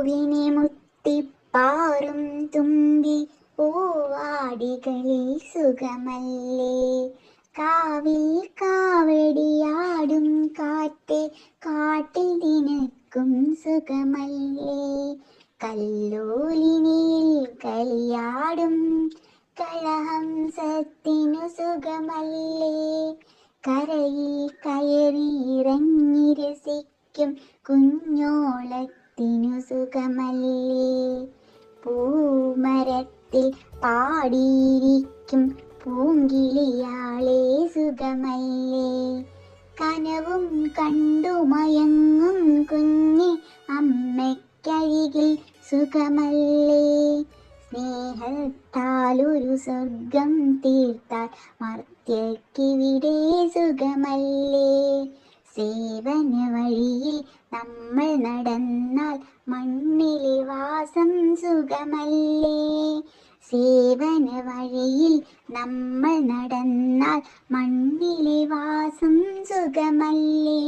പൂവിനെ മുത്തിപ്പാറും തുമ്പി പൂവാടികളിൽ സുഖമല്ലേ? കാവിൽ കാവടിയാടും കാറ്റ് കാട്ടിൽ നിനക്കും സുഖമല്ലേ? കല്ലോലിനിയിൽ കളിയാടും കളഹംസത്തിനു സുഖമല്ലേ? കരയിൽ കയറിയിറങ്ങി രസിക്കും കുഞ്ഞോളത്തിനു സുഖമല്ലേ? പൂമരത്തിൽ പാടിയിരിക്കും പൂങ്കിളിയാളെ സുഖമല്ലേ? കനവും കണ്ടു മയങ്ങും കുഞ്ഞി അമ്മയ്ക്കരികിൽ സുഖമല്ലേ? സ്നേഹത്താലൊരു സ്വർഗം തീർത്താൽ മർത്യക്കിവിടെ സുഖമല്ലേ? സേവന വഴിയിൽ നമ്മൾ നടന്നാൽ മണ്ണിലെ വാസം സുഖമല്ലേ? സേവന വഴിയിൽ നമ്മൾ നടന്നാൽ മണ്ണിലെ വാസം സുഖമല്ലേ?